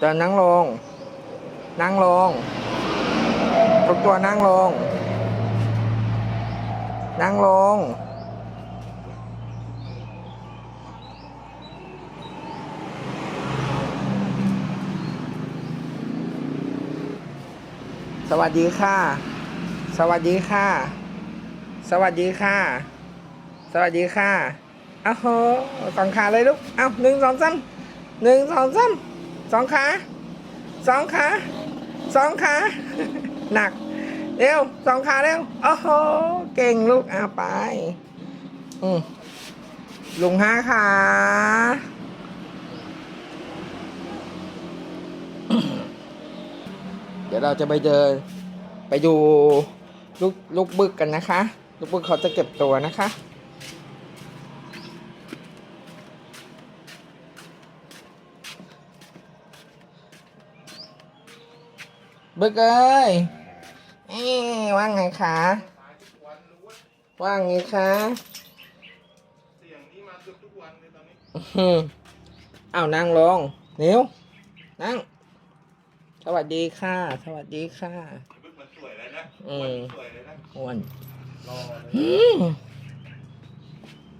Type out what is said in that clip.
เดินนั่งลง นั่งลงทุกตัวนั่งลง นั่งลง สวัสดีค่ะ สวัสดีค่ะ สวัสดีค่ะ สวัสดีค่ะอ้าวโหสองขาเลยลูก เอาหนึ่งสองสามหนึ่งสองสาม สองขาสองขาสองขาหนัก เร็วสองขาเร็วโอ้โหเก่งลูกอาไป อืมลุงห้าขาเดี๋ยวเราจะไปเดินไปดูลูกลูกบึกกันนะคะ ลูกบึกเขาจะเก็บตัวนะคะ บึกเอ้ยเอ๊ะว่าไงคะว่าไงคะเสียงนี้มาเกือบทุกวันเลยตอนนี้อื้อหือเอานั่งลงนิ้วนั่ง สวัสดีค่ะ สวัสดีค่ะบึกมันสวยเลยนะอืมสวยเลยนะอ้วนรอเลยอืม